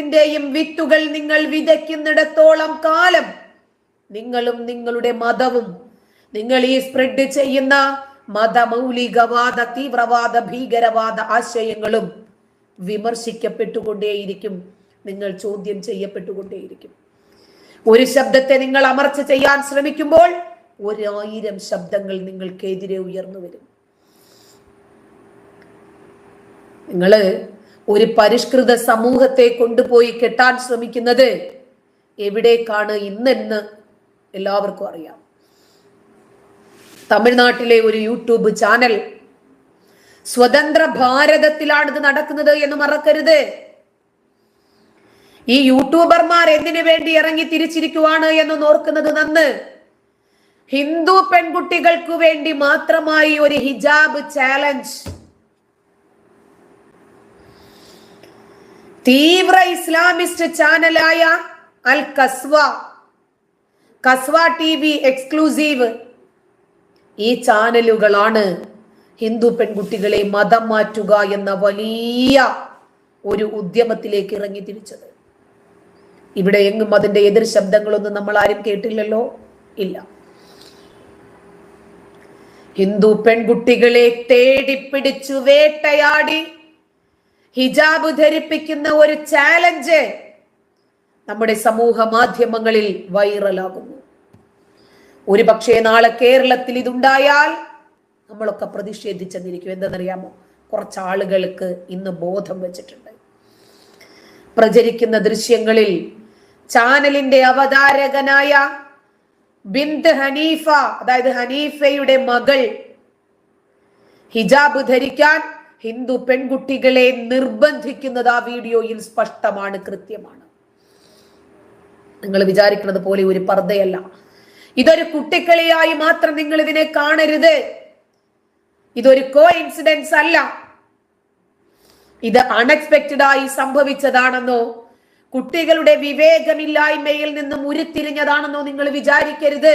മാലിന്യത്തിന്റെയും വിത്തുകൾ നിങ്ങൾ വിതയ്ക്കുന്നിടത്തോളം കാലം നിങ്ങളും നിങ്ങളുടെ മതവും നിങ്ങൾ ഈ സ്പ്രെഡ് ചെയ്യുന്ന മതമൗലികവാദ തീവ്രവാദ ഭീകരവാദ ആശയങ്ങളും വിമർശിക്കപ്പെട്ടുകൊണ്ടേയിരിക്കും. നിങ്ങൾ ചോദ്യം ചെയ്യപ്പെട്ടുകൊണ്ടേയിരിക്കും. ഒരു ശബ്ദത്തെ നിങ്ങൾ അമർച്ച ചെയ്യാൻ ശ്രമിക്കുമ്പോൾ ഒരായിരം ശബ്ദങ്ങൾ നിങ്ങൾക്കെതിരെ ഉയർന്നു വരും. നിങ്ങൾ ഒരു പരിഷ്കൃത സമൂഹത്തെ കൊണ്ടുപോയി കെട്ടാൻ ശ്രമിക്കുന്നത് എവിടേക്കാണ് ഇന്നെന്ന് എല്ലാവർക്കും അറിയാം. തമിഴ്നാട്ടിലെ ഒരു യൂട്യൂബ് ചാനൽ സ്വതന്ത്ര ഭാരതത്തിലാണ് ഇത് നടക്കുന്നത് എന്ന് മറക്കരുത്. ഈ യൂട്യൂബർമാർ എന്തിനു വേണ്ടി ഇറങ്ങി തിരിച്ചിരിക്കുവാണ് എന്ന് നോർക്കുന്നത് നന്ന്. ഹിന്ദു പെൺകുട്ടികൾക്ക് വേണ്ടി മാത്രമായി ഒരു ഹിജാബ് ചാലഞ്ച് തീവ്ര Islamist ചാനലായ Al Kaswa Kaswa T V exclusive. ഈ ചാനലുകളാണ് ഹിന്ദു പെൺകുട്ടികളെ മതം മാറ്റുക എന്ന വലിയ ഒരു ഉദ്യമത്തിലേക്ക് ഇറങ്ങി തിരിച്ചത്. ഇവിടെ എങ്ങും അതിന്റെ എതിർ ശബ്ദങ്ങളൊന്നും നമ്മൾ ആരും കേട്ടില്ലല്ലോ? ഇല്ല. ഹിന്ദു പെൺകുട്ടികളെ തേടിപ്പിടിച്ചു വേട്ടയാടി. ഹിജാബ് ധരിപ്പിക്കുന്ന ഒരു ചാലഞ്ച് നമ്മുടെ സമൂഹ മാധ്യമങ്ങളിൽ വൈറലാകുന്നു. ഒരു പക്ഷേ നാളെ കേരളത്തിൽ ഇതുണ്ടായാൽ നമ്മളൊക്കെ പ്രതിഷേധിച്ചെന്നിരിക്കും. എന്തെന്നറിയാമോ? കുറച്ച് ആളുകൾക്ക് ഇന്ന് ബോധം വെച്ചിട്ടുണ്ട്. പ്രചരിക്കുന്ന ദൃശ്യങ്ങളിൽ ചാനലിന്റെ അവതാരകനായ ബിന്ദ് ഹനീഫ അതായത് ഹനീഫയുടെ മകൾ ഹിജാബ് ധരിക്കാൻ ഹിന്ദു പെൺകുട്ടികളെ നിർബന്ധിക്കുന്നത് ആ വീഡിയോയിൽ സ്പഷ്ടമാണ് കൃത്യമാണ്. നിങ്ങൾ വിചാരിക്കുന്നത് പോലെ ഒരു പർദ്ദയല്ല. ഇതൊരു കുട്ടിക്കളിയായി മാത്രം നിങ്ങൾ ഇതിനെ കാണരുത്. ഇതൊരു കോ ഇൻസിഡൻസ് അല്ല. ഇത് അൺഎക്സ്പെക്റ്റഡ് ആയി സംഭവിച്ചതാണെന്നോ കുട്ടികളുടെ വിവേകമില്ലായ്മയിൽ നിന്നും ഉരുത്തിരിഞ്ഞതാണെന്നോ നിങ്ങൾ വിചാരിക്കരുത്.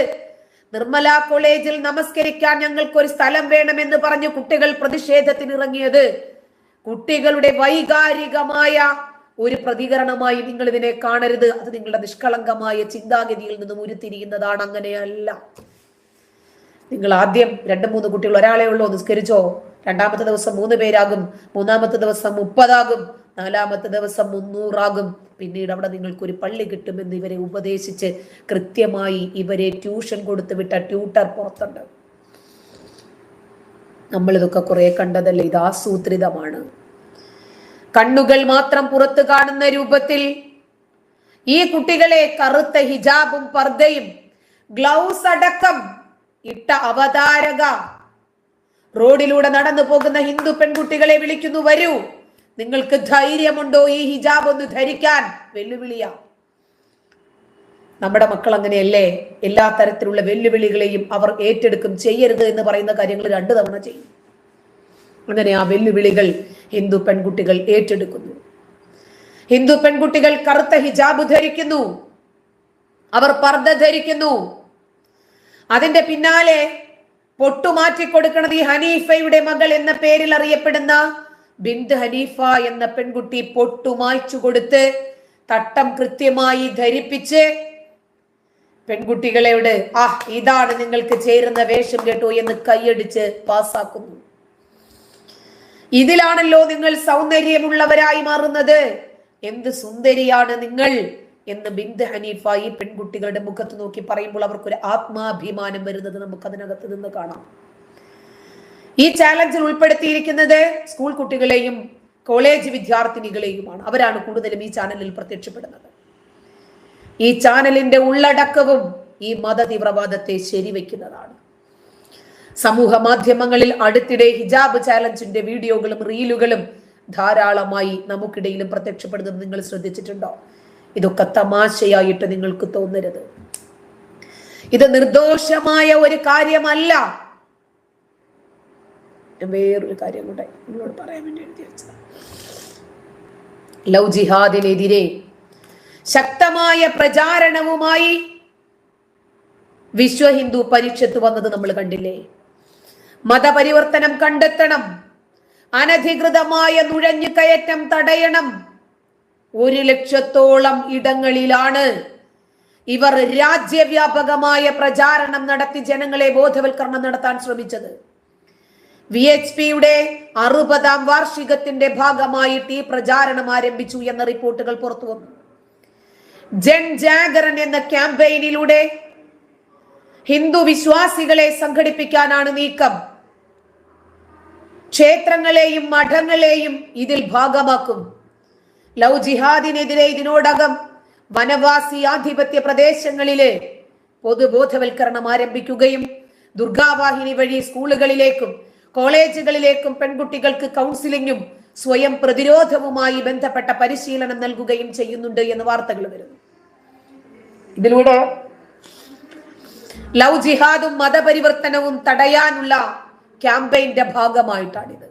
നിർമ്മല കോളേജിൽ നമസ്കരിക്കാൻ ഞങ്ങൾക്ക് ഒരു സ്ഥലം വേണമെന്ന് പറഞ്ഞ് കുട്ടികൾ പ്രതിഷേധത്തിന് ഇറങ്ങിയത് കുട്ടികളുടെ വൈകാരികമായ ഒരു പ്രതികരണമായി നിങ്ങൾ ഇതിനെ കാണരുത്. അത് നിങ്ങളുടെ നിഷ്കളങ്കമായ ചിന്താഗതിയിൽ നിന്നും ഉരുത്തിരിയുന്നതാണ്. അങ്ങനെയല്ല. നിങ്ങൾ ആദ്യം രണ്ട് മൂന്ന് കുട്ടികൾ ഒരാളെ ഉള്ളൂ. നിസ്കരിച്ചോ. രണ്ടാമത്തെ ദിവസം മൂന്ന് പേരാകും. മൂന്നാമത്തെ ദിവസം മുപ്പതാകും. നാലാമത്തെ ദിവസം മുന്നൂറാകും. പിന്നീട് അവിടെ നിങ്ങൾക്കൊരു പള്ളി കിട്ടുമെന്ന് ഇവരെ ഉപദേശിച്ച് കൃത്യമായി ഇവരെ ട്യൂഷൻ കൊടുത്തു വിട്ട ട്യൂട്ടർ പുറത്തുണ്ട്. നമ്മളിതൊക്കെ കുറെ കണ്ടതല്ലേ? ഇത് ആസൂത്രിതമാണ്. കണ്ണുകൾ മാത്രം പുറത്തു കാണുന്ന രൂപത്തിൽ ഈ കുട്ടികളെ കറുത്ത ഹിജാബും പർദ്ദയും ഗ്ലൗസ് അടക്കം ഇട്ട അവതാരക. റോഡിലൂടെ നടന്നു പോകുന്ന ഹിന്ദു പെൺകുട്ടികളെ വിളിക്കുന്നു വരൂ. നിങ്ങൾക്ക് ധൈര്യമുണ്ടോ ഈ ഹിജാബ് ഒന്ന് ധരിക്കാൻ? വെല്ലുവിളിയാ. നമ്മുടെ മക്കൾ അങ്ങനെയല്ലേ? എല്ലാ തരത്തിലുള്ള വെല്ലുവിളികളെയും അവർ ഏറ്റെടുക്കും ചെയ്യരുത് എന്ന് പറയുന്ന കാര്യങ്ങൾ രണ്ടു തവണ ചെയ്യും. അങ്ങനെ ആ വെല്ലുവിളികൾ ഹിന്ദു പെൺകുട്ടികൾ ഏറ്റെടുക്കുന്നു. ഹിന്ദു പെൺകുട്ടികൾ കറുത്ത ഹിജാബ് ധരിക്കുന്നു. അവർ പർദ്ദ ധരിക്കുന്നു. അതിന്റെ പിന്നാലെ പൊട്ടുമാറ്റി കൊടുക്കുന്നത് ഈ ഹനീഫയുടെ മകൾ എന്ന പേരിൽ അറിയപ്പെടുന്ന ബിന്ദ് ഹനീഫ എന്ന പെൺകുട്ടി പൊട്ടുമായ്ച്ചു കൊടുത്ത് തട്ടം കൃത്യമായി ധരിപ്പിച്ച് പെൺകുട്ടികളെയോട് ആ ഇതാണ് നിങ്ങൾക്ക് ചേരുന്ന വേഷം കേട്ടോ എന്ന് കൈയടിച്ച് പാസ്സാക്കുന്നു ഇതിലാണല്ലോ നിങ്ങൾ സൗന്ദര്യമുള്ളവരായി മാറുന്നത്. എന്ത് സുന്ദരിയാണ് നിങ്ങൾ എന്ന് ബിന്ദ് ഹനീഫ ഈ പെൺകുട്ടികളുടെ മുഖത്ത് നോക്കി പറയുമ്പോൾ അവർക്കൊരു ആത്മാഭിമാനം വരുന്നത് നമുക്ക് അതിനകത്ത് നിന്ന് കാണാം. ഈ ചാലഞ്ചിൽ ഉൾപ്പെടുത്തിയിരിക്കുന്നത് സ്കൂൾ കുട്ടികളെയും കോളേജ് വിദ്യാർത്ഥിനികളെയുമാണ്. അവരാണ് കൂടുതലും ഈ ചാനലിൽ പ്രത്യക്ഷപ്പെടുന്നത്. ഈ ചാനലിന്റെ ഉള്ളടക്കവും ഈ മത തീവ്രവാദത്തെ ശരിവെക്കുന്നതാണ്. സമൂഹ മാധ്യമങ്ങളിൽ അടുത്തിടെ ഹിജാബ് ചാലഞ്ചിന്റെ വീഡിയോകളും റീലുകളും ധാരാളമായി നമുക്കിടയിലും പ്രത്യക്ഷപ്പെടുന്നത് നിങ്ങൾ ശ്രദ്ധിച്ചിട്ടുണ്ടോ? ഇതൊക്കെ തമാശയായിട്ട് നിങ്ങൾക്ക് തോന്നരുത്. ഇത് നിർദോഷമായ ഒരു കാര്യമല്ല. വേറൊരു കാര്യം കൂടെ നിങ്ങളോട് പറയാൻ വേണ്ടി എഴുതി വെച്ചതാണ്. ലവ് ജിഹാദിനെതിരെ ശക്തമായ പ്രചാരണവുമായി വിശ്വ ഹിന്ദു പരിഷത്ത് വന്നത് നമ്മൾ കണ്ടില്ലേ? മതപരിവർത്തനം കണ്ടെത്തണം അനധികൃതമായ നുഴഞ്ഞു കയറ്റം തടയണം. ഒരു ലക്ഷത്തോളം ഇടങ്ങളിലാണ് ഇവർ രാജ്യവ്യാപകമായ പ്രചാരണം നടത്തി ജനങ്ങളെ ബോധവൽക്കരണം നടത്താൻ ശ്രമിച്ചത്. വി എച്ച് പിയുടെ അറുപതാം വാർഷികത്തിന്റെ ഭാഗമായിട്ട് ഈ പ്രചാരണം ആരംഭിച്ചു എന്ന റിപ്പോർട്ടുകൾ പുറത്തു വന്നു. ജൻ ജാഗരൻ എന്ന ക്യാമ്പയിനിലൂടെ ഹിന്ദു വിശ്വാസികളെ സംഘടിപ്പിക്കാനാണ് നീക്കം. ക്ഷേത്രങ്ങളെയും മഠങ്ങളെയും ഇതിൽ ഭാഗമാക്കും. ലവ് ജിഹാദിനെതിരെ ഇതിനോടകം വനവാസി ആധിപത്യ പ്രദേശങ്ങളിലെ പൊതുബോധവൽക്കരണം ആരംഭിക്കുകയും ദുർഗാവാഹിനി വഴി സ്കൂളുകളിലേക്കും കോളേജുകളിലേക്കും പെൺകുട്ടികൾക്ക് കൗൺസിലിംഗും സ്വയം പ്രതിരോധവുമായി ബന്ധപ്പെട്ട പരിശീലനം നൽകുകയും ചെയ്യുന്നുണ്ട് എന്ന് വാർത്തകൾ വരുന്നു. ഇതിലൂടെ ലവ് ജിഹാദും മതപരിവർത്തനവും തടയാനുള്ള ക്യാമ്പയിന്റെ ഭാഗമായിട്ടാണിത്.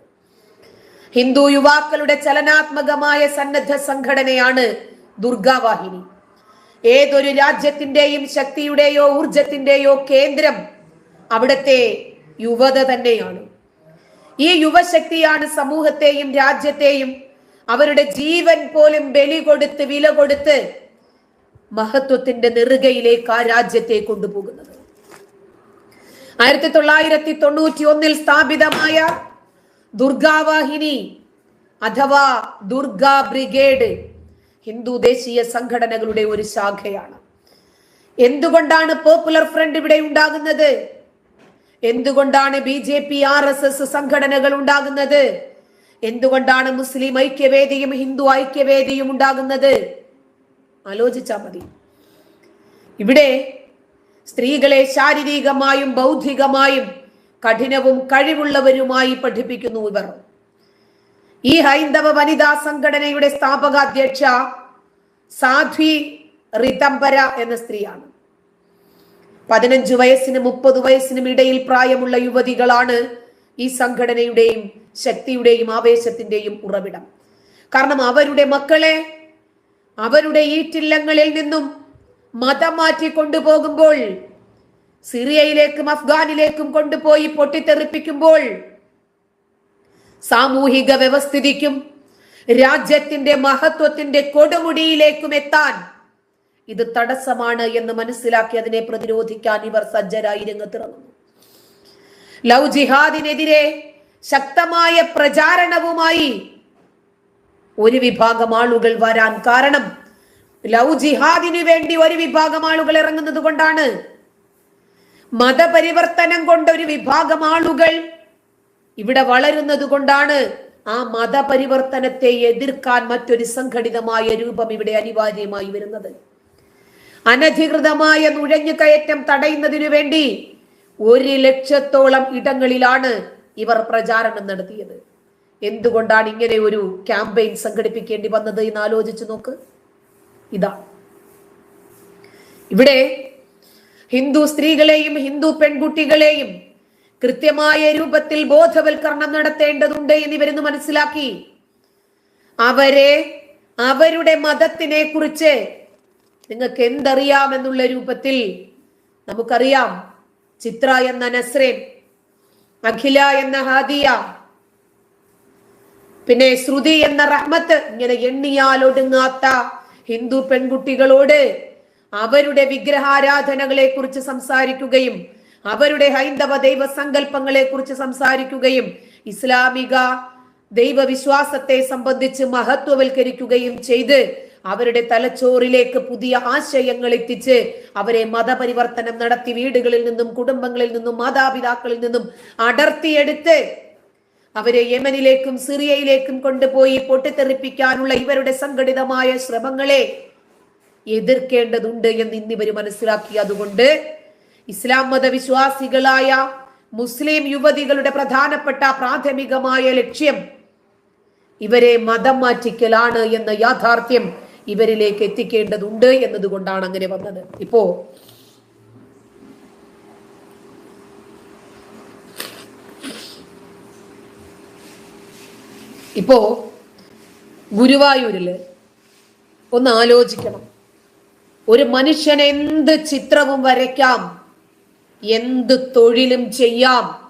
ഹിന്ദു യുവാക്കളുടെ ചലനാത്മകമായ സന്നദ്ധ സംഘടനയാണ് ദുർഗാവാഹിനി. ഏതൊരു രാജ്യത്തിന്റെയും ശക്തിയുടെയോ ഊർജത്തിന്റെയോ കേന്ദ്രം അവിടത്തെ യുവത തന്നെയാണ്. ഈ യുവശക്തിയാണ് സമൂഹത്തെയും രാജ്യത്തെയും അവരുടെ ജീവൻ പോലും ബലി കൊടുത്ത് വില കൊടുത്ത് മഹത്വത്തിന്റെ നെറുകയിലേക്ക് ആ രാജ്യത്തെ കൊണ്ടുപോകുന്നത്. ആയിരത്തി തൊള്ളായിരത്തി തൊണ്ണൂറ്റി ഒന്നിൽ സ്ഥാപിതമായ ദുർഗാവാഹിനി അഥവാ ദുർഗാ ബ്രിഗേഡ് ഹിന്ദു ദേശീയ സംഘടനകളുടെ ഒരു ശാഖയാണ്. എന്തുകൊണ്ടാണ് പോപ്പുലർ ഫ്രണ്ട് ഇവിടെ ഉണ്ടാകുന്നത്? എന്തുകൊണ്ടാണ് B J P R S S സംഘടനകൾ ഉണ്ടാകുന്നത്? എന്തുകൊണ്ടാണ് മുസ്ലിം ഐക്യവേദിയും ഹിന്ദു ഐക്യവേദിയും ഉണ്ടാകുന്നത്? ആലോചിച്ചാൽ മതി. ഇവിടെ സ്ത്രീകളെ ശാരീരികമായും ബൗദ്ധികമായും കഠിനവും കഴിവുള്ളവരുമായി പഠിപ്പിക്കുന്നു ഇവർ. ഈ ഹൈന്ദവ വനിതാ സംഘടനയുടെ സ്ഥാപക അധ്യക്ഷ സാധ്വി റിതംബര എന്ന സ്ത്രീയാണ്. പതിനഞ്ച് വയസ്സിനും മുപ്പത് വയസ്സിനും ഇടയിൽ പ്രായമുള്ള യുവതികളാണ് ഈ സംഘടനയുടെയും ശക്തിയുടെയും ആവേശത്തിന്റെയും ഉറവിടം. കാരണം അവരുടെ മക്കളെ അവരുടെ ഈറ്റില്ലങ്ങളിൽ നിന്നും മതം മാറ്റി കൊണ്ടുപോകുമ്പോൾ സിറിയയിലേക്കും അഫ്ഗാനിലേക്കും കൊണ്ടുപോയി പൊട്ടിത്തെറിപ്പിക്കുമ്പോൾ സാമൂഹിക വ്യവസ്ഥിതിക്കും രാജ്യത്തിന്റെ മഹത്വത്തിന്റെ കൊടുമുടിയിലേക്കും എത്താൻ ഇത് തടസ്സമാണ് എന്ന് മനസ്സിലാക്കി അതിനെ പ്രതിരോധിക്കാൻ ഇവർ സജ്ജരായി രംഗത്തിറങ്ങുന്നു. ലവ് ജിഹാദിനെതിരെ ശക്തമായ പ്രചാരണവുമായി ഒരു വിഭാഗം ആളുകൾ വരാൻ കാരണം ലവ് ജിഹാദിനു വേണ്ടി ഒരു വിഭാഗം ആളുകൾ ഇറങ്ങുന്നത് കൊണ്ടാണ്. മതപരിവർത്തനം കൊണ്ട് ഒരു വിഭാഗം ആളുകൾ ഇവിടെ വളരുന്നത് കൊണ്ടാണ് ആ മതപരിവർത്തനത്തെ എതിർക്കാൻ മറ്റൊരു സംഘടിതമായ രൂപം ഇവിടെ അനിവാര്യമായി വരുന്നത്. അനധികൃതമായ നുഴഞ്ഞുകയറ്റം തടയുന്നതിനു വേണ്ടി ഒരു ലക്ഷത്തോളം ഇടങ്ങളിലാണ് ഇവർ പ്രചാരണം നടത്തിയത്. എന്തുകൊണ്ടാണ് ഇങ്ങനെ ഒരു ക്യാമ്പയിൻ സംഘടിപ്പിക്കേണ്ടി വന്നത് എന്ന് ആലോചിച്ചു നോക്ക്. ഇതാ. ഇവിടെ ഹിന്ദു സ്ത്രീകളെയും ഹിന്ദു പെൺകുട്ടികളെയും കൃത്യമായ രൂപത്തിൽ ബോധവൽക്കരണം നടത്തേണ്ടതുണ്ട് എന്നിവരെന്ന് മനസ്സിലാക്കി. അവരെ അവരുടെ മതത്തിനെ കുറിച്ച് നിങ്ങൾക്ക് എന്തറിയാമെന്നുള്ള രൂപത്തിൽ നമുക്കറിയാം. ചിത്ര എന്ന നസ്രേൻ അഖില എന്ന ഹാദിയ പിന്നെ ശ്രുതി എന്ന റഹ്മത്ത് ഇങ്ങനെ എണ്ണിയാൽ ഒടുങ്ങാത്ത ഹിന്ദു പെൺകുട്ടികളോട് അവരുടെ വിഗ്രഹാരാധനകളെ കുറിച്ച് സംസാരിക്കുകയും അവരുടെ ഹൈന്ദവ ദൈവ സങ്കല്പങ്ങളെ കുറിച്ച് സംസാരിക്കുകയും ഇസ്ലാമിക ദൈവവിശ്വാസത്തെ സംബന്ധിച്ച് മഹത്വവൽക്കരിക്കുകയും ചെയ്ത് അവരുടെ തലച്ചോറിലേക്ക് പുതിയ ആശയങ്ങൾ എത്തിച്ച് അവരെ മതപരിവർത്തനം നടത്തി വീടുകളിൽ നിന്നും കുടുംബങ്ങളിൽ നിന്നും മാതാപിതാക്കളിൽ നിന്നും അടർത്തിയെടുത്ത് അവരെ യമനിലേക്കും സിറിയയിലേക്കും കൊണ്ടുപോയി പൊട്ടിത്തെറിപ്പിക്കാനുള്ള ഇവരുടെ സംഘടിതമായ ശ്രമങ്ങളെ എതിർക്കേണ്ടതുണ്ട് എന്ന് ഇന്നിവർ മനസ്സിലാക്കി. അതുകൊണ്ട് ഇസ്ലാം മതവിശ്വാസികളായ മുസ്ലിം യുവതികളുടെ പ്രധാനപ്പെട്ട പ്രാഥമികമായ ലക്ഷ്യം ഇവരെ മതം മാറ്റിക്കലാണ് എന്ന യാഥാർത്ഥ്യം ഇവരിലേക്ക് എത്തിക്കേണ്ടതുണ്ട് എന്നതുകൊണ്ടാണ് അങ്ങനെ വന്നത്. ഇപ്പോ ഇപ്പോ ഗുരുവായൂരിൽ ഒന്ന് ആലോചിക്കണം. ഒരു മനുഷ്യൻ എന്ത് ചിത്രവും വരയ്ക്കാം? എന്ത് തൊഴിലും ചെയ്യാം?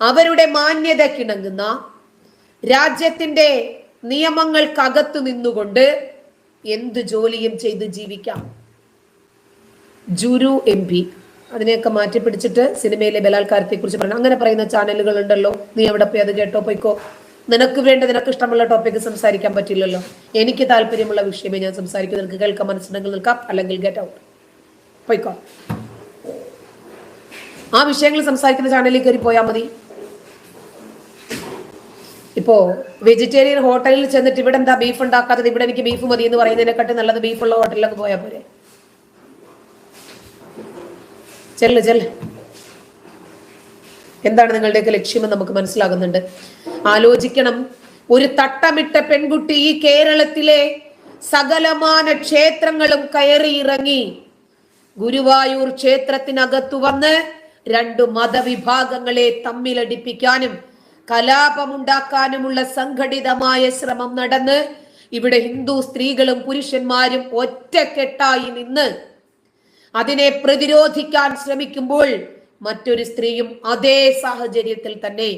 അവരുടെ മാന്യത കിണങ്ങുന്ന രാജ്യത്തിന്റെ നിയമങ്ങൾക്കകത്തു നിന്നുകൊണ്ട് എന്ത് ജോലിയും ചെയ്ത് ജീവിക്കാം. ജുരു എം പി. അതിനെയൊക്കെ മാറ്റി പിടിച്ചിട്ട് സിനിമയിലെ ബലാത്കാരത്തെ കുറിച്ച് പറഞ്ഞു അങ്ങനെ പറയുന്ന ചാനലുകൾ ഉണ്ടല്ലോ. നീ എവിടെ പോയി അത് കേട്ടോ? പോയിക്കോ. നിനക്ക് വേണ്ട നിനക്ക് ഇഷ്ടമുള്ള ടോപ്പിക്ക് സംസാരിക്കാൻ പറ്റില്ലല്ലോ. എനിക്ക് താല്പര്യമുള്ള വിഷയമേ ഞാൻ സംസാരിക്കും. നിനക്ക് കേൾക്കാൻ മനസ്സിലെങ്കിൽ നിൽക്കാം അല്ലെങ്കിൽ ഗെറ്റ് ഔട്ട് പോയിക്കോ. ആ വിഷയങ്ങൾ സംസാരിക്കുന്ന ചാനലിൽ കയറി പോയാൽ മതി. ഇപ്പോ വെജിറ്റേറിയൻ ഹോട്ടലിൽ ചെന്നിട്ട് ഇവിടെ എന്താ ബീഫ് ഉണ്ടാക്കാത്തത്? ഇവിടെ എനിക്ക് ബീഫ് മതി എന്ന് പറയുന്നതിനെക്കാട്ടി നല്ലത് ബീഫുള്ള ഹോട്ടലിലൊക്കെ പോയാൽ പോരെ. ചെല്ല് ചെല്ല്. എന്താണ് നിങ്ങളുടെയൊക്കെ ലക്ഷ്യമെന്ന് നമുക്ക് മനസ്സിലാകുന്നുണ്ട്. ആലോചിക്കണം. ഒരു തട്ടമിട്ട പെൺകുട്ടി ഈ കേരളത്തിലെ സകലമാന ക്ഷേത്രങ്ങളും കയറി ഇറങ്ങി ഗുരുവായൂർ ക്ഷേത്രത്തിനകത്തു വന്ന് രണ്ടു മതവിഭാഗങ്ങളെ തമ്മിലടിപ്പിക്കാനും കലാപമുണ്ടാക്കാനുമുള്ള സംഘടിതമായ ശ്രമം നടന്ന് ഇവിടെ ഹിന്ദു സ്ത്രീകളും പുരുഷന്മാരും ഒറ്റക്കെട്ടായി നിന്ന് അതിനെ പ്രതിരോധിക്കാൻ ശ്രമിക്കുമ്പോൾ മറ്റൊരു സ്ത്രീയും അതേ സാഹചര്യത്തിൽ തന്നെ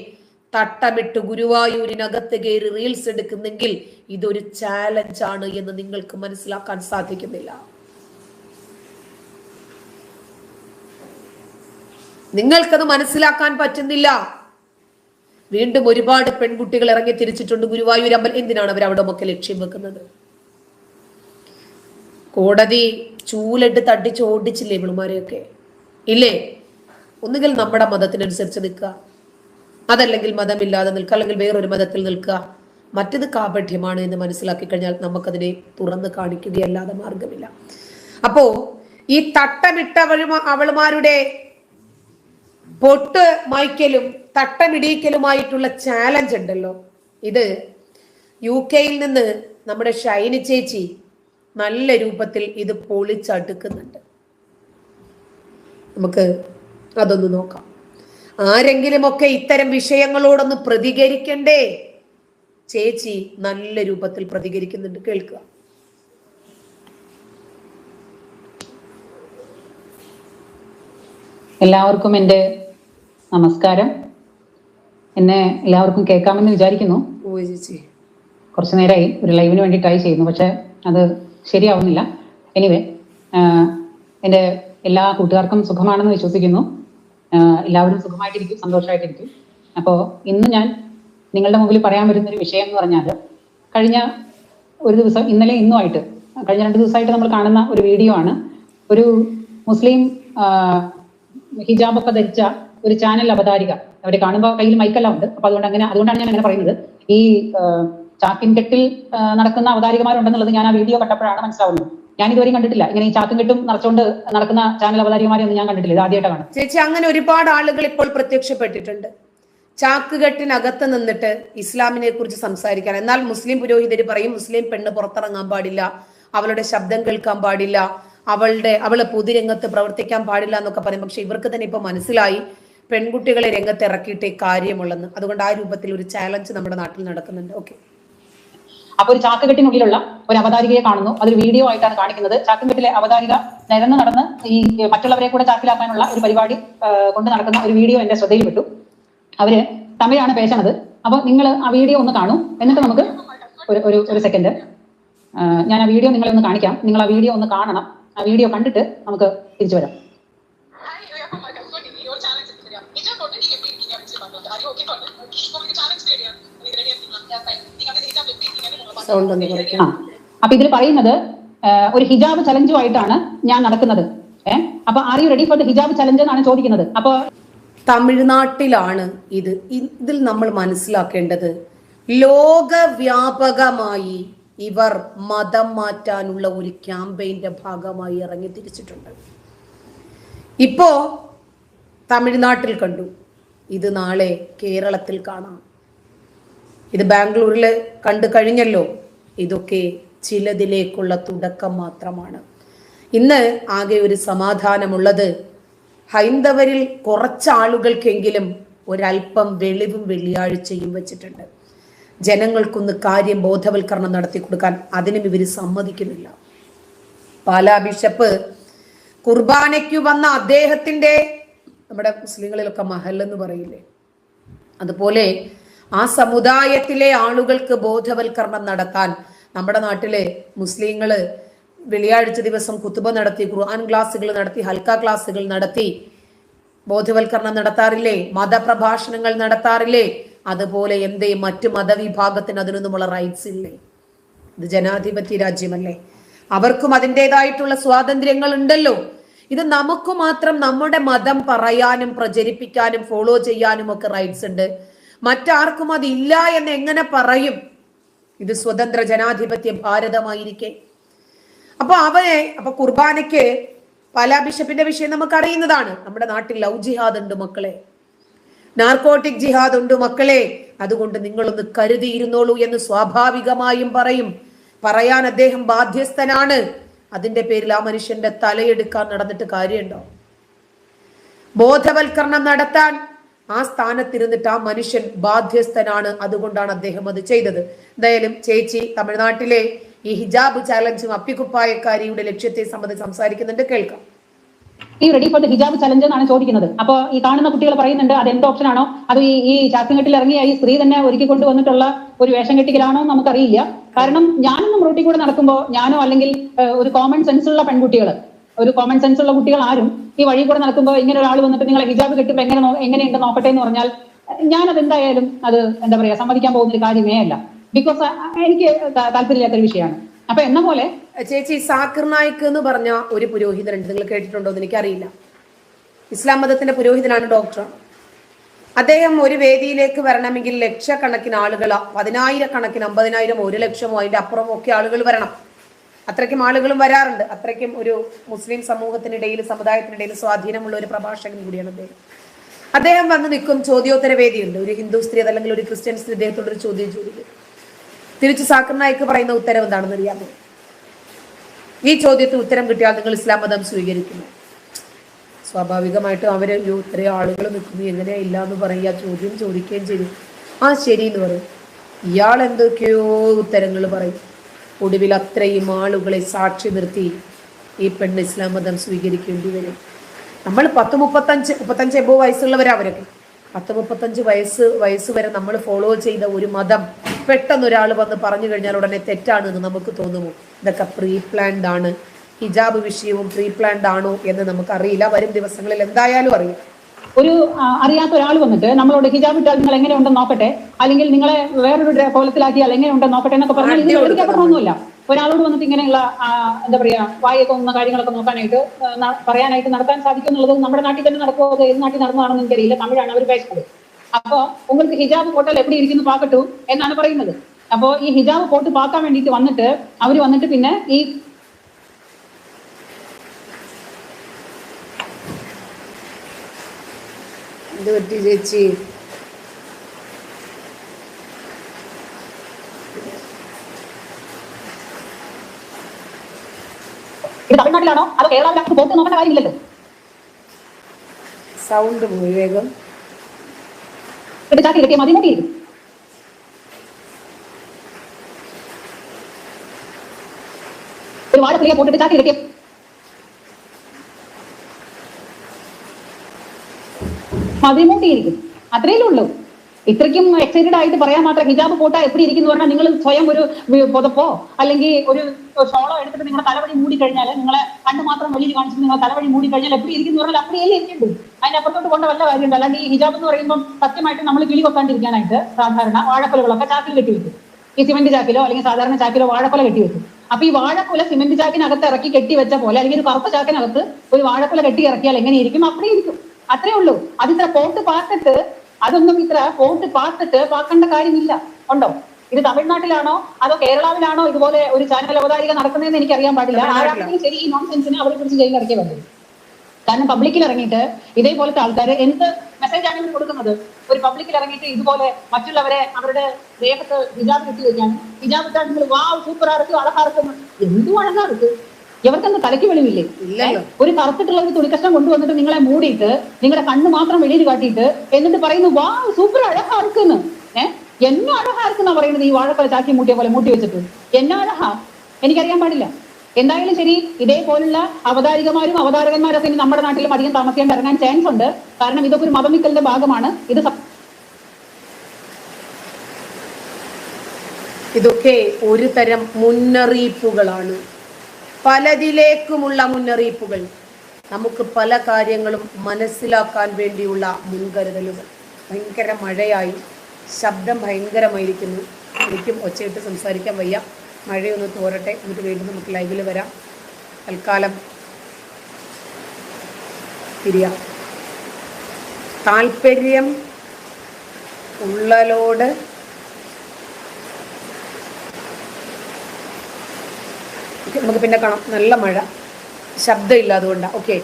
തട്ടമിട്ട് ഗുരുവായൂരിനകത്ത് കയറി റീൽസ് എടുക്കുന്നെങ്കിൽ ഇതൊരു ചാലഞ്ച് ആണ് എന്ന് നിങ്ങൾക്ക് മനസ്സിലാക്കാൻ സാധിക്കുന്നില്ല. നിങ്ങൾക്കത് മനസ്സിലാക്കാൻ പറ്റുന്നില്ല. വീണ്ടും ഒരുപാട് പെൺകുട്ടികൾ ഇറങ്ങി തിരിച്ചിട്ടുണ്ട്. ഗുരുവായൂർ അമ്പൽ എന്തിനാണ് അവർ അവിടെ ഒക്കെ ലക്ഷ്യം വെക്കുന്നത്? കോടതി ചൂലിട്ട് തട്ടിച്ച് ഓടിച്ചില്ലേ ഇവളുമാരെയൊക്കെ? ഇല്ലേ? ഒന്നുകിൽ നമ്മുടെ മതത്തിനനുസരിച്ച് നിൽക്കുക. അതല്ലെങ്കിൽ മതമില്ലാതെ നിൽക്കുക. അല്ലെങ്കിൽ വേറൊരു മതത്തിൽ നിൽക്കുക. മറ്റത് കാപഠ്യമാണ് എന്ന് മനസ്സിലാക്കി കഴിഞ്ഞാൽ നമുക്കതിനെ തുറന്ന് കാണിക്കുകയല്ലാതെ മാർഗമില്ല അപ്പോ ഈ തട്ടമിട്ട അവളുമാ അവളുമാരുടെ പൊട്ട് മായ്ക്കലും തട്ടമിടിയിക്കലുമായിട്ടുള്ള ചാലഞ്ച് ഉണ്ടല്ലോ. ഇത് യു കെയിൽ നിന്ന് നമ്മുടെ ഷൈനി ചേച്ചി നല്ല രൂപത്തിൽ ഇത് പൊളിച്ചടുക്കുന്നുണ്ട്. നമുക്ക് അതൊന്ന് നോക്കാം. ആരെങ്കിലുമൊക്കെ ഇത്തരം വിഷയങ്ങളോടൊന്ന് പ്രതികരിക്കണ്ടേ? ചേച്ചി നല്ല രൂപത്തിൽ പ്രതികരിക്കുന്നുണ്ട്. കേൾക്കുക. എല്ലാവർക്കും എന്റെ നമസ്കാരം. എന്നെ എല്ലാവർക്കും കേൾക്കാമെന്ന് വിചാരിക്കുന്നു. കുറച്ചു നേരമായി ഒരു ലൈവിന് വേണ്ടി ട്രൈ ചെയ്യുന്നു. പക്ഷെ അത് ശരിയാവുന്നില്ല. എനിവേ എന്റെ എല്ലാ കൂട്ടുകാർക്കും സുഖമാണെന്ന് വിശ്വസിക്കുന്നു. എല്ലാവരും സുഖമായിട്ടിരിക്കും സന്തോഷമായിട്ടിരിക്കും. അപ്പോൾ ഇന്ന് ഞാൻ നിങ്ങളുടെ മുമ്പിൽ പറയാൻ വരുന്ന ഒരു വിഷയം എന്ന് പറഞ്ഞാൽ കഴിഞ്ഞ ഒരു ദിവസം ഇന്നലെ ഇന്നുമായിട്ട് കഴിഞ്ഞ രണ്ട് ദിവസമായിട്ട് നമ്മൾ കാണുന്ന ഒരു വീഡിയോ ആണ്. ഒരു മുസ്ലിം ഹിജാബൊക്കെ ധരിച്ച ഒരു ചാനൽ അവതാരിക. അവരെ കാണുമ്പോൾ കയ്യിൽ മൈക്കെല്ലാം ഉണ്ട്. അപ്പൊ അതുകൊണ്ട് അങ്ങനെ അതുകൊണ്ടാണ് ഞാൻ അങ്ങനെ പറയുന്നത്. ഈ ചാക്കിൻ കെട്ടിൽ നടക്കുന്ന അവതാരികമാരുണ്ടെന്നുള്ളത് ഞാൻ ആ വീഡിയോ കണ്ടപ്പോഴാണ് മനസ്സിലാവുന്നത്. ഞാൻ ഇതുവരെയും കണ്ടിട്ടില്ല. ഇങ്ങനെ ഈ ചാക്കും കെട്ടും നിറച്ചുകൊണ്ട് നടക്കുന്ന ചാനൽ അവതാരികമാരെ ഒന്നും ഞാൻ കണ്ടിട്ടില്ല. ഇത് ആദ്യമായിട്ടാണ് ചേച്ചി അങ്ങനെ ഒരുപാട് ആളുകൾ ഇപ്പോൾ പ്രത്യക്ഷപ്പെട്ടിട്ടുണ്ട്. ചാക്കുകെട്ടിനകത്ത് നിന്നിട്ട് ഇസ്ലാമിനെ കുറിച്ച് സംസാരിക്കാൻ. എന്നാൽ മുസ്ലിം പുരോഹിതർ പറയും മുസ്ലിം പെണ്ണ് പുറത്തിറങ്ങാൻ പാടില്ല. അവളുടെ ശബ്ദം കേൾക്കാൻ പാടില്ല. അവളുടെ അവളെ പൊതുരംഗത്ത് പ്രവർത്തിക്കാൻ പാടില്ല എന്നൊക്കെ പറയും. പക്ഷെ ഇവർക്ക് തന്നെ ഇപ്പൊ മനസ്സിലായി പെൺകുട്ടികളെ രംഗത്ത് ഇറക്കിയിട്ടേ കാര്യമുള്ളെന്ന്. അതുകൊണ്ട് ആ രൂപത്തിൽ ഒരു ചാലഞ്ച് നമ്മുടെ നാട്ടിൽ നടക്കുന്നുണ്ട്. ഓക്കെ അപ്പൊ ഒരു ചാക്കുകെട്ടിനുള്ളിലുള്ള ഒരു അവതാരികയെ കാണുന്നു. അതൊരു വീഡിയോ ആയിട്ടാണ് കാണിക്കുന്നത്. ചാക്കുകെട്ടിലെ അവതാരിക നിരന്ന് നടന്ന് ഈ മറ്റുള്ളവരെ കൂടെ ചാക്കിലാക്കാനുള്ള ഒരു പരിപാടി കൊണ്ട് നടക്കുന്ന ഒരു വീഡിയോ എന്റെ ശ്രദ്ധയിൽപ്പെട്ടു. അവർ തമിഴാണ് പേശണത്. അപ്പൊ നിങ്ങൾ ആ വീഡിയോ ഒന്ന് കാണൂ. എന്നിട്ട് നമുക്ക് ഒരു ഒരു സെക്കൻഡ് ഞാൻ ആ വീഡിയോ നിങ്ങളെ ഒന്ന് കാണിക്കാം. നിങ്ങൾ ആ വീഡിയോ ഒന്ന് കാണണം. ആ വീഡിയോ കണ്ടിട്ട് നമുക്ക് തിരിച്ചു വരാം. അപ്പൊ ഇതിൽ പറയുന്നത് ഒരു ഹിജാബ് ചലഞ്ചുമായിട്ടാണ് ഞാൻ നടക്കുന്നത്. ഏഹ് അപ്പൊ are you ready for the hijab challenge എന്നാണ് ചോദിക്കുന്നത്. അപ്പൊ തമിഴ്നാട്ടിലാണ് ഇത്. ഇതിൽ നമ്മൾ മനസ്സിലാക്കേണ്ടത് ലോകവ്യാപകമായി ഇവർ മതം മാറ്റാനുള്ള ഒരു ക്യാമ്പയിന്റെ ഭാഗമായി ഇറങ്ങി തിരിച്ചിട്ടുണ്ട് ഇപ്പോ തമിഴ്നാട്ടിൽ കണ്ടു. ഇത് നാളെ കേരളത്തിൽ കാണാം. ഇത് ബാംഗ്ലൂരിൽ കണ്ടു കഴിഞ്ഞല്ലോ. ഇതൊക്കെ ചിലതിലേക്കുള്ള തുടക്കം മാത്രമാണ്. ഇന്ന് ആകെ ഒരു സമാധാനമുള്ളത് ഹൈന്ദവരിൽ കുറച്ചാളുകൾക്കെങ്കിലും ഒരല്പം വെളിവും വെള്ളിയാഴ്ചയും വെച്ചിട്ടുണ്ട്. ജനങ്ങൾക്കൊന്ന് കാര്യം ബോധവൽക്കരണം നടത്തി കൊടുക്കാൻ അതിനും ഇവർ സമ്മതിക്കുന്നില്ല. പാലാ ബിഷപ്പ് കുർബാനയ്ക്കു വന്ന അദ്ദേഹത്തിന്റെ നമ്മുടെ മുസ്ലിങ്ങളിലൊക്കെ മഹൽ എന്ന് പറയില്ലേ? അതുപോലെ ആ സമുദായത്തിലെ ആളുകൾക്ക് ബോധവൽക്കരണം നടത്താൻ നമ്മുടെ നാട്ടിലെ മുസ്ലിങ്ങൾ വെള്ളിയാഴ്ച ദിവസം കുത്തുബ നടത്തി ഖുർആൻ ക്ലാസ്സുകൾ നടത്തി ഹൽക്ക ക്ലാസ്സുകൾ നടത്തി ബോധവൽക്കരണം നടത്താറില്ലേ? മതപ്രഭാഷണങ്ങൾ നടത്താറില്ലേ? അതുപോലെ എന്തേ? മറ്റു മതവിഭാഗത്തിന് അതിനൊന്നുമുള്ള റൈറ്റ്സ് ഇല്ലേ? ഇത് ജനാധിപത്യ രാജ്യമല്ലേ? അവർക്കും അതിന്റെതായിട്ടുള്ള സ്വാതന്ത്ര്യങ്ങൾ ഉണ്ടല്ലോ. ഇത് നമുക്ക് മാത്രം നമ്മുടെ മതം പറയാനും പ്രചരിപ്പിക്കാനും ഫോളോ ചെയ്യാനും ഒക്കെ റൈറ്റ്സ് ഉണ്ട്. മറ്റാർക്കും അതില്ല എന്ന് എങ്ങനെ പറയും? ഇത് സ്വതന്ത്ര ജനാധിപത്യ ഭാരതമായിരിക്കെ. അപ്പൊ അവനെ അപ്പൊ കുർബാനയ്ക്ക് പല ബിഷപ്പിന്റെ വിഷയം നമുക്ക് അറിയുന്നതാണ് നമ്മുടെ നാട്ടിൽ ലവ് ജിഹാദ് ഉണ്ട് മക്കളെ. നാർക്കോട്ടിക് ജിഹാദ് ഉണ്ട് മക്കളെ. അതുകൊണ്ട് നിങ്ങളൊന്ന് കരുതിയിരുന്നോളൂ എന്ന് സ്വാഭാവികമായും പറയും. പറയാൻ അദ്ദേഹം ബാധ്യസ്ഥനാണ്. അതിന്റെ പേരിൽ ആ മനുഷ്യന്റെ തലയെടുക്കാൻ നടന്നിട്ട് കാര്യമുണ്ടോ? ബോധവൽക്കരണം നടത്താൻ ആ സ്ഥാനത്തിരുന്നിട്ട് ആ മനുഷ്യൻ ബാധ്യസ്ഥനാണ്. അതുകൊണ്ടാണ് അദ്ദേഹം അത് ചെയ്തത്. എന്തായാലും ചേച്ചി തമിഴ്നാട്ടിലെ ഈ ഹിജാബ് ചാലഞ്ചും അപ്പിക്കുപ്പായക്കാരിയുടെ ലക്ഷ്യത്തെ സംബന്ധിച്ച് സംസാരിക്കുന്നുണ്ട്. കേൾക്കാം. ഈ ready for the hijab challenge എന്നാണ് ചോദിക്കുന്നത്. അപ്പൊ ഈ കാണുന്ന കുട്ടികൾ പറയുന്നുണ്ട് അത് എന്ത് ഓപ്ഷൻ ആണോ? അത് ഈ ഈ ഇറങ്ങിയ ഈ സ്ത്രീ തന്നെ ഒരുക്കി കൊണ്ടുവന്നിട്ടുള്ള ഒരു വേഷം കെട്ടിക്കലാണോ നമുക്കറിയില്ല. കാരണം ഞാനൊന്നും റോട്ടിൽ കൂടെ നടക്കുമ്പോൾ ഞാനോ അല്ലെങ്കിൽ ഒരു കോമൺ സെൻസ് ഉള്ള പെൺകുട്ടികൾ ഒരു കോമൺ സെൻസ് ഉള്ള കുട്ടികൾ ആരും ഈ വഴി കൂടെ നടക്കുമ്പോൾ ഇങ്ങനെ ഒരാൾ വന്നിട്ട് നിങ്ങളെ ഹിജാബ് കെട്ടുമ്പോൾ എങ്ങനെ എങ്ങനെയുണ്ട് നോക്കട്ടെ എന്ന് പറഞ്ഞാൽ ഞാനത് എന്തായാലും അത് എന്താ പറയാ സമ്മതിക്കാൻ പോകുന്ന ഒരു കാര്യമേ അല്ല. ബിക്കോസ് എനിക്ക് താല്പര്യമില്ലാത്തൊരു വിഷയമാണ്. അപ്പൊ എന്ന പോലെ ചേച്ചി സാക്കർ നായിക് എന്ന് പറഞ്ഞ ഒരു പുരോഹിതനുണ്ട്. നിങ്ങൾ കേട്ടിട്ടുണ്ടോ എന്ന് എനിക്കറിയില്ല. ഇസ്ലാം മതത്തിന്റെ പുരോഹിതനാണ് ഡോക്ടറാണ് അദ്ദേഹം ഒരു വേദിയിലേക്ക് വരണമെങ്കിൽ ലക്ഷക്കണക്കിന് ആളുകൾ പതിനായിരക്കണക്കിന് അമ്പതിനായിരം ഒരു ലക്ഷമോ അതിന്റെ അപ്പുറമോ ഒക്കെ ആളുകൾ വരണം. അത്രയ്ക്കും ആളുകളും വരാറുണ്ട്. അത്രയ്ക്കും ഒരു മുസ്ലിം സമൂഹത്തിനിടയിൽ സമുദായത്തിനിടയിൽ സ്വാധീനമുള്ള ഒരു പ്രഭാഷകൻ കൂടിയാണ് അദ്ദേഹം. അദ്ദേഹം വന്ന് നിൽക്കും ചോദ്യോത്തര വേദിയുണ്ട്. ഒരു ഹിന്ദു സ്ത്രീ അതല്ലെങ്കിൽ ഒരു ക്രിസ്ത്യൻ സ്ത്രീ അദ്ദേഹത്തോട് ഒരു ചോദ്യം ചോദിക്കും. തിരിച്ചു സാക്കർ നായിക്ക് പറയുന്ന ഉത്തരം എന്താണെന്ന് അറിയാമോ? ഈ ചോദ്യത്തിന് ഉത്തരം കിട്ടിയാൽ നിങ്ങൾ ഇസ്ലാം മതം സ്വീകരിക്കുന്നു. സ്വാഭാവികമായിട്ടും അവർ അയ്യോ ഇത്രയും ആളുകൾ നിൽക്കുന്നു എങ്ങനെയാ ഇല്ല എന്ന് പറയുക ചോദ്യം ചോദിക്കുകയും ചെയ്തു ആ ശരി എന്ന് പറയും. ഇയാൾ എന്തൊക്കെയോ ഉത്തരങ്ങൾ പറയും. ഒടുവിൽ അത്രയും ആളുകളെ സാക്ഷി നിർത്തി ഈ പെണ്ണ് ഇസ്ലാം മതം സ്വീകരിക്കേണ്ടി വരും. നമ്മൾ പത്ത് മുപ്പത്തഞ്ച് മുപ്പത്തഞ്ച് എബോ വയസ്സുള്ളവരാ അവരൊക്കെ. പത്ത് മുപ്പത്തഞ്ച് വയസ്സ് വയസ്സ് വരെ നമ്മൾ ഫോളോ ചെയ്ത ഒരു മതം പെട്ടെന്ന് ഒരാൾ വന്ന് പറഞ്ഞു കഴിഞ്ഞാൽ ഉടനെ തെറ്റാണെന്ന് നമുക്ക് തോന്നുമോ? ഇതൊക്കെ പ്രീ പ്ലാൻഡ് ആണ്. ഹിജാബ് വിഷയവും പ്രീ പ്ലാൻഡ് ആണോ എന്ന് നമുക്കറിയില്ല വരും ദിവസങ്ങളിൽ എന്തായാലും അറിയാം ഒരു ആ, അറിയാത്ത ഒരാൾ വന്നിട്ട് നമ്മളോട് ഹിജാബ് ഇട്ടാൽ നിങ്ങൾ എങ്ങനെയുണ്ടെന്ന് നോക്കട്ടെ അല്ലെങ്കിൽ നിങ്ങളെ വേറൊരു ഡ്ര- കോലത്തിലാക്കിയാൽ എങ്ങനെയുണ്ടെന്ന് നോക്കട്ടെ എന്നൊക്കെ പറഞ്ഞാൽ ഇത് അടി കൊടുക്കണം. പേടിക്കപ്പെടണമെന്നില്ല ഒരാളോട് വന്നിട്ട് ഇങ്ങനെയുള്ള ആ, എന്താ പറയാ വായ തോന്നുന്ന കാര്യങ്ങളൊക്കെ നോക്കാനായിട്ട് ആ, ന- പറയാനായിട്ട് നടത്താൻ സാധിക്കും എന്നുള്ളത് നമ്മുടെ നാട്ടിൽ തന്നെ നടക്കുമോ അത് ഏത് നാട്ടിൽ നടന്നതാണെന്ന് എനിക്കറിയില്ല തമിഴാണ് അവർ പേശുന്നത് അപ്പോ உங்களுக்கு ഹിജാബ് പോട്ടാൽ എവിടെ ഇരിക്കുന്നു പാക്കട്ടു എന്നാണ് പറയുന്നത് അപ്പോ ഈ ഹിജാബ് പോട്ട് പാക്കാൻ വേണ്ടിയിട്ട് വന്നിട്ട് അവര് വന്നിട്ട് പിന്നെ ഈ എന്ത് പറ്റി ചേച്ചി ഇത് തമിഴ്നാട്ടിലാണോ അതോ കേരളത്തിലാണോ പോട്ട് നോക്കേണ്ട കാര്യമില്ലല്ലോ സൗണ്ട് പോയി വേഗം ഇത് ചാക്കി കെട്ടിയ മതി നോക്കിയിരിക്കും ഒരു വാഴപ്പിളിയെ പോട്ടിട്ട് ചാക്കി കെട്ടിയ മതിമൂട്ടിയിരിക്കും അത്രയേ ഉള്ളൂ. ഇത്രയ്ക്കും എക്സൈറ്റഡ് ആയിട്ട് പറയാൻ മാത്രം ഹിജാബ് പോട്ടാ എപ്പിടി ഇരിക്കുന്നു പറഞ്ഞാൽ നിങ്ങൾ സ്വയം ഒരു പുതപ്പോ അല്ലെങ്കിൽ ഒരു ഷോളോ എടുത്തിട്ട് നിങ്ങളുടെ തലവഴി മൂടി കഴിഞ്ഞാൽ നിങ്ങളെ കണ്ണ് മാത്രം വലിയ കാണിച്ചിട്ട് നിങ്ങൾ തലവഴി മൂടി കഴിഞ്ഞാൽ എപ്പിടി ഇരിക്കുന്നു പറഞ്ഞാൽ അപ്പടിയല്ലേ ഇരിക്കുന്നുണ്ട് അതിനപ്പുറത്തോട്ട് കൊണ്ട വല്ല കാര്യമുണ്ട് അല്ലാണ്ട് ഈ ഹിജാബ് എന്ന് പറയുമ്പോൾ സത്യമായിട്ട് നമ്മൾ കിളി വെക്കാണ്ടിരിക്കാനായിട്ട് സാധാരണ വാഴക്കൊലകളൊക്കെ ചാക്കിൽ കെട്ടി വെക്കും. ഈ സിമെന്റ് ചാക്കിലോ അല്ലെങ്കിൽ സാധാരണ ചാക്കിലോ വാഴക്കൊല കെട്ടി വെക്കും. അപ്പൊ ഈ വാഴക്കൊല സിമെന്റ് ചാക്കിനകത്ത് ഇറക്കി കെട്ടി വെച്ച പോലെ അല്ലെങ്കിൽ ഒരു കറുത്ത ചാക്കിനകത്ത് ഒരു വാഴക്കൊല കെട്ടി ഇറക്കിയാൽ എങ്ങനെയായിരിക്കും ഇരിക്കും? അപ്പടി ഇരിക്കും. അത്രേ ഉള്ളൂ. അതിത്ര പോട്ട് പാർത്തിട്ട് അതൊന്നും ഇത്ര പോട്ട് പാർത്തിട്ട് പാക്കേണ്ട കാര്യമില്ല. ഉണ്ടോ? ഇത് തമിഴ്നാട്ടിലാണോ? അതോ കേരളത്തിലാണോ ഇതുപോലെ ഒരു ചാനൽ അവതാരിക നടക്കുന്നതെന്ന് എനിക്ക് അറിയാൻ പാടില്ല. ആരാണെങ്കിലും ശരി ഈ നോൺ സെൻസിനെ അവരെ കുറിച്ച് ജയിലിൽ ഇറക്കിയ വേണ്ടത് കാരണം പബ്ലിക്കിൽ ഇറങ്ങിയിട്ട് ഇതേപോലത്തെ ആൾക്കാർ എന്ത് മെസ്സേജ് ആണ് ഇവർ കൊടുക്കുന്നത്? ഒരു പബ്ലിക്കിൽ ഇറങ്ങിയിട്ട് ഇതുപോലെ മറ്റുള്ളവരെ അവരുടെ ദേഹത്ത് ഹിജാബ് കിട്ടി വരികയാണ് ഹിജാബ് ഇട്ടാൽ നിങ്ങൾ വാ സൂപ്പർ ആർക്ക് അഴകാർക്കും എന്തും അഴകാർക്ക് ഇവർക്കെന്ത് തലയ്ക്ക് വെളിവില്ലേ. ഒരു കറുത്തിട്ടുള്ള ഒരു തുണിക്കഷ്ണം കൊണ്ടുവന്നിട്ട് നിങ്ങളെ മൂടിയിട്ട് നിങ്ങളുടെ കണ്ണ് മാത്രം വെളിയിൽ കാട്ടിയിട്ട് എന്നിട്ട് പറയുന്നു വാ സൂപ്പർ അഴകാർക്കെന്ന് ഏഹ് എന്നെ അഴകാർക്കെന്നാ പറയുന്നത് ഈ വാഴക്കൊല ചാക്കി മൂട്ടിയ പോലെ മൂട്ടി വെച്ചിട്ട്. എന്നെ അഴഹാ? എനിക്കറിയാൻ പാടില്ല. എന്തായാലും ശരി ഇതേപോലുള്ള അവതാരികമാരും അവതാരകന്മാരൊക്കെ ഇനി നമ്മുടെ നാട്ടിലും അധികം താമസിക്കാൻ ഇറങ്ങാൻ ചാൻസ് ഉണ്ട്. കാരണം ഇതൊക്കെ ഒരു മതമിക്കലിന്റെ ഭാഗമാണ്. ഇത് ഇതൊക്കെ ഒരു തരം മുന്നറിയിപ്പുകളാണ്. പലതിലേക്കുമുള്ള മുന്നറിയിപ്പുകൾ. നമുക്ക് പല കാര്യങ്ങളും മനസ്സിലാക്കാൻ വേണ്ടിയുള്ള മുൻകരുതലുകൾ. ഭയങ്കര മഴയായി. ശബ്ദം ഭയങ്കരമായിരിക്കുന്നു. എനിക്കും ഒച്ചയിട്ട് സംസാരിക്കാൻ വയ്യ. മഴയൊന്ന് തോരട്ടെ. എന്നിട്ട് വീണ്ടും നമുക്ക് ലൈവിൽ വരാം. തൽക്കാലം തിരിയാം. താല്പര്യം ഉള്ളലോട് നമുക്ക് പിന്നെ കാണാം. നല്ല മഴ. ശബ്ദമില്ല അതുകൊണ്ടാണ് ഓക്കെ